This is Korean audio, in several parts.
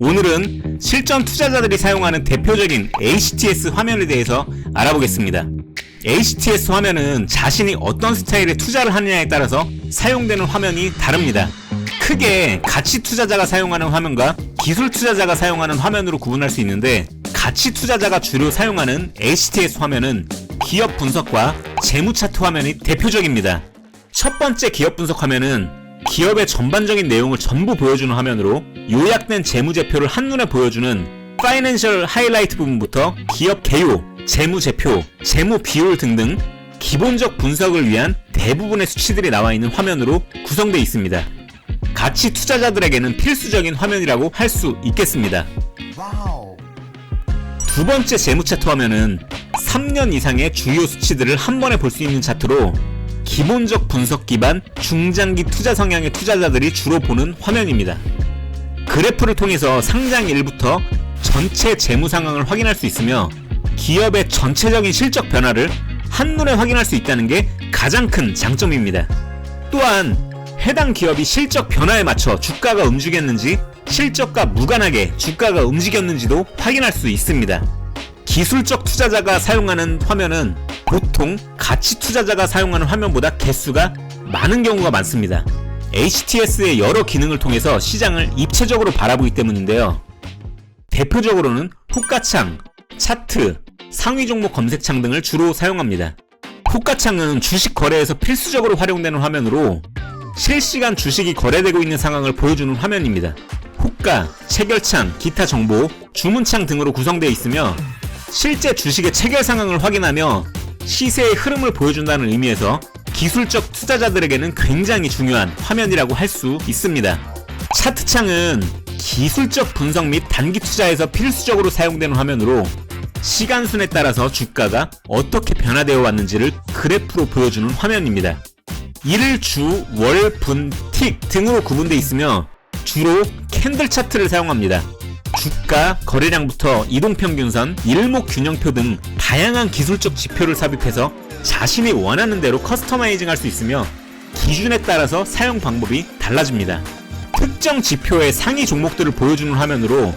오늘은 실전 투자자들이 사용하는 대표적인 HTS 화면에 대해서 알아보겠습니다. HTS 화면은 자신이 어떤 스타일의 투자를 하느냐에 따라서 사용되는 화면이 다릅니다. 크게 가치 투자자가 사용하는 화면과 기술 투자자가 사용하는 화면으로 구분할 수 있는데 가치 투자자가 주로 사용하는 HTS 화면은 기업 분석과 재무 차트 화면이 대표적입니다. 첫 번째 기업 분석 화면은 기업의 전반적인 내용을 전부 보여주는 화면으로 요약된 재무제표를 한눈에 보여주는 파이낸셜 하이라이트 부분부터 기업 개요, 재무제표, 재무 비율 등등 기본적 분석을 위한 대부분의 수치들이 나와 있는 화면으로 구성되어 있습니다. 가치 투자자들에게는 필수적인 화면이라고 할 수 있겠습니다. 두 번째 재무 차트 화면은 3년 이상의 주요 수치들을 한 번에 볼 수 있는 차트로 기본적 분석 기반 중장기 투자 성향의 투자자들이 주로 보는 화면입니다. 그래프를 통해서 상장일부터 전체 재무 상황을 확인할 수 있으며 기업의 전체적인 실적 변화를 한눈에 확인할 수 있다는 게 가장 큰 장점입니다. 또한 해당 기업이 실적 변화에 맞춰 주가가 움직였는지 실적과 무관하게 주가가 움직였는지도 확인할 수 있습니다. 기술적 투자자가 사용하는 화면은 보통 가치 투자자가 사용하는 화면보다 개수가 많은 경우가 많습니다. HTS의 여러 기능을 통해서 시장을 입체적으로 바라보기 때문인데요. 대표적으로는 호가창, 차트, 상위 종목 검색창 등을 주로 사용합니다. 호가창은 주식 거래에서 필수적으로 활용되는 화면으로 실시간 주식이 거래되고 있는 상황을 보여주는 화면입니다. 호가, 체결창, 기타 정보, 주문창 등으로 구성되어 있으며 실제 주식의 체결 상황을 확인하며 시세의 흐름을 보여준다는 의미에서 기술적 투자자들에게는 굉장히 중요한 화면이라고 할 수 있습니다. 차트창은 기술적 분석 및 단기 투자에서 필수적으로 사용되는 화면으로 시간순에 따라서 주가가 어떻게 변화되어 왔는지를 그래프로 보여주는 화면입니다. 일, 주, 월, 분, 틱 등으로 구분되어 있으며 주로 캔들 차트를 사용합니다. 주가, 거래량부터 이동평균선, 일목균형표 등 다양한 기술적 지표를 삽입해서 자신이 원하는 대로 커스터마이징 할 수 있으며 기준에 따라서 사용 방법이 달라집니다. 특정 지표의 상위 종목들을 보여주는 화면으로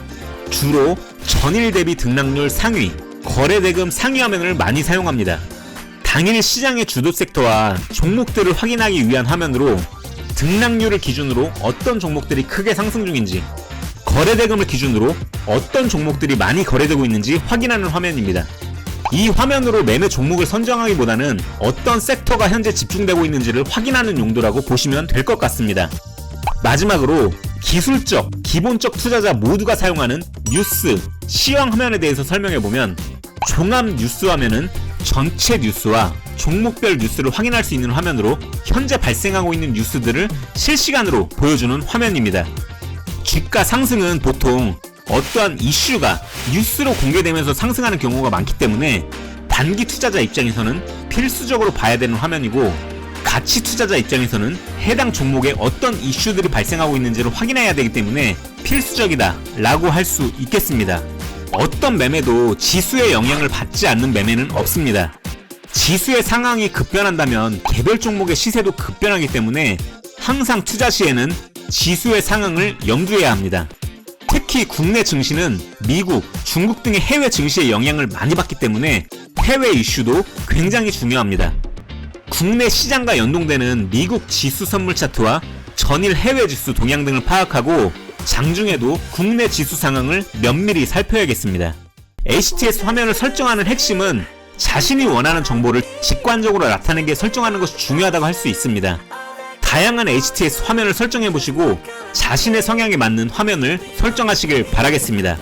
주로 전일 대비 등락률 상위, 거래 대금 상위 화면을 많이 사용합니다. 당일 시장의 주도 섹터와 종목들을 확인하기 위한 화면으로 등락률을 기준으로 어떤 종목들이 크게 상승 중인지 거래 대금을 기준으로 어떤 종목들이 많이 거래되고 있는지 확인하는 화면입니다. 이 화면으로 매매 종목을 선정하기보다는 어떤 섹터가 현재 집중되고 있는지를 확인하는 용도라고 보시면 될 것 같습니다. 마지막으로 기술적, 기본적 투자자 모두가 사용하는 뉴스, 시황 화면에 대해서 설명해보면 종합 뉴스 화면은 전체 뉴스와 종목별 뉴스를 확인할 수 있는 화면으로 현재 발생하고 있는 뉴스들을 실시간으로 보여주는 화면입니다. 주가 상승은 보통 어떠한 이슈가 뉴스로 공개되면서 상승하는 경우가 많기 때문에 단기 투자자 입장에서는 필수적으로 봐야 되는 화면이고 가치 투자자 입장에서는 해당 종목에 어떤 이슈들이 발생하고 있는지를 확인해야 되기 때문에 필수적이다 라고 할 수 있겠습니다. 어떤 매매도 지수의 영향을 받지 않는 매매는 없습니다. 지수의 상황이 급변한다면 개별 종목의 시세도 급변하기 때문에 항상 투자 시에는 지수의 상황을 염두해야 합니다. 특히 국내 증시는 미국, 중국 등의 해외 증시의 영향을 많이 받기 때문에 해외 이슈도 굉장히 중요합니다. 국내 시장과 연동되는 미국 지수 선물 차트와 전일 해외 지수 동향 등을 파악하고 장중에도 국내 지수 상황을 면밀히 살펴야겠습니다. HTS 화면을 설정하는 핵심은 자신이 원하는 정보를 직관적으로 나타내게 설정하는 것이 중요하다고 할 수 있습니다. 다양한 HTS 화면을 설정해 보시고 자신의 성향에 맞는 화면을 설정하시길 바라겠습니다.